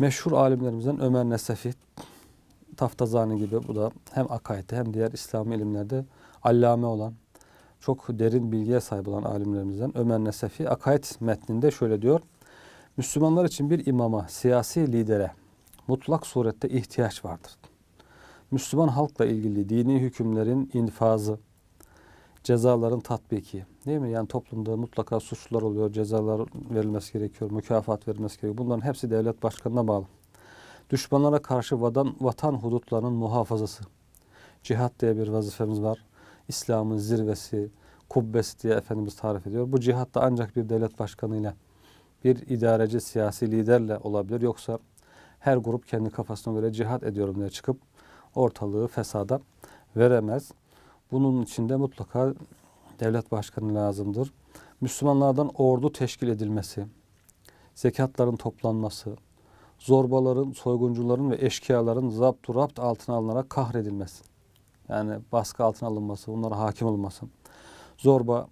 Meşhur alimlerimizden Ömer Nesefi, Taftazani gibi bu da hem akaidde hem diğer İslami ilimlerde allame olan, çok derin bilgiye sahip olan alimlerimizden Ömer Nesefi akaid metninde şöyle diyor. Müslümanlar için bir imama, siyasi lidere mutlak surette ihtiyaç vardır. Müslüman halkla ilgili dini hükümlerin infazı, cezaların tatbiki. Değil mi? Yani toplumda mutlaka suçlular oluyor, cezalar verilmesi gerekiyor, mükafat verilmesi gerekiyor. Bunların hepsi devlet başkanına bağlı. Düşmanlara karşı vatan, vatan hudutlarının muhafazası. Cihat diye bir vazifemiz var. İslam'ın zirvesi, kubbesi diye Efendimiz tarif ediyor. Bu cihat da ancak bir devlet başkanıyla, bir idareci, siyasi liderle olabilir. Yoksa her grup kendi kafasına göre cihat ediyorum diye çıkıp ortalığı fesada veremez. Bunun için de mutlaka devlet başkanı lazımdır. Müslümanlardan ordu teşkil edilmesi, zekatların toplanması, zorbaların, soyguncuların ve eşkıyaların zapt rapt altına alınarak kahredilmesi. Yani baskı altına alınması, bunlara hakim olması. Zorba,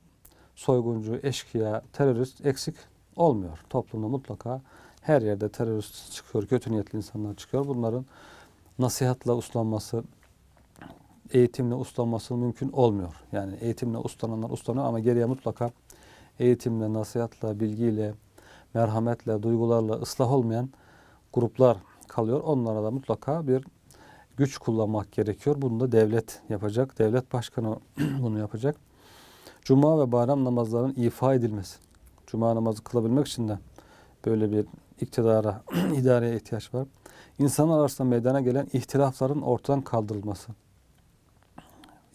soyguncu, eşkıya, terörist eksik olmuyor. Toplumda mutlaka her yerde terörist çıkıyor, kötü niyetli insanlar çıkıyor. Bunların nasihatla uslanması, eğitimle uslanması mümkün olmuyor. Yani eğitimle uslananlar uslanıyor ama geriye mutlaka eğitimle, nasihatla, bilgiyle, merhametle, duygularla ıslah olmayan gruplar kalıyor. Onlara da mutlaka bir güç kullanmak gerekiyor. Bunu da devlet yapacak. Devlet başkanı bunu yapacak. Cuma ve bayram namazlarının ifa edilmesi. Cuma namazı kılabilmek için de böyle bir iktidara, idareye ihtiyaç var. İnsanlar arasında meydana gelen ihtilafların ortadan kaldırılması.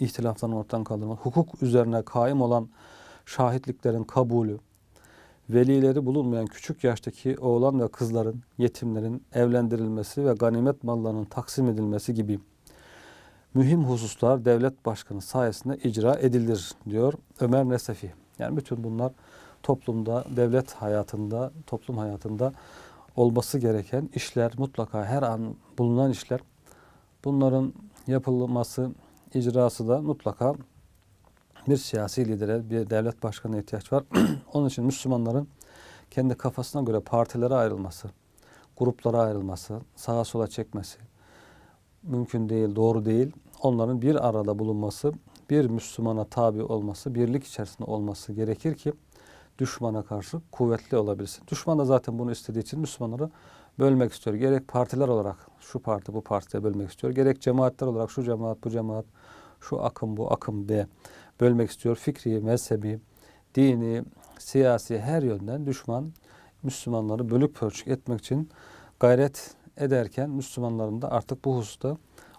İhtilafların ortadan kaldırılması. Hukuk üzerine kaim olan şahitliklerin kabulü. Velileri bulunmayan küçük yaştaki oğlan ve kızların, yetimlerin evlendirilmesi ve ganimet mallarının taksim edilmesi gibi mühim hususlar devlet başkanı sayesinde icra edilir diyor Ömer Nesefi. Yani bütün bunlar toplumda, devlet hayatında, toplum hayatında olması gereken işler, mutlaka her an bulunan işler. Bunların yapılması, icrası da mutlaka bir siyasi lidere, bir devlet başkanına ihtiyaç var. Onun için Müslümanların kendi kafasına göre partilere ayrılması, gruplara ayrılması, sağa sola çekmesi mümkün değil, doğru değil. Onların bir arada bulunması, bir Müslümana tabi olması, birlik içerisinde olması gerekir ki düşmana karşı kuvvetli olabilsin. Düşman da zaten bunu istediği için Müslümanları bölmek istiyor. Gerek partiler olarak şu parti bu partiye bölmek istiyor. Gerek cemaatler olarak şu cemaat bu cemaat, şu akım bu akım diye bölmek istiyor. Fikri, mezhebi, dini, siyasi her yönden düşman Müslümanları bölük pörçük etmek için gayret ederken Müslümanların da artık bu hususta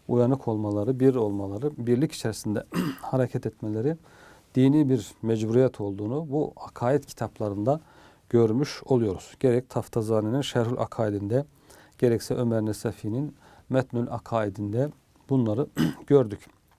uyanık olmaları, bir olmaları, birlik içerisinde hareket etmeleri dini bir mecburiyet olduğunu bu akaid kitaplarında görmüş oluyoruz. Gerek Taftazani'nin Şerhül Akaidinde, gerekse Ömer Nesefi'nin Metnül Akaidinde bunları gördük.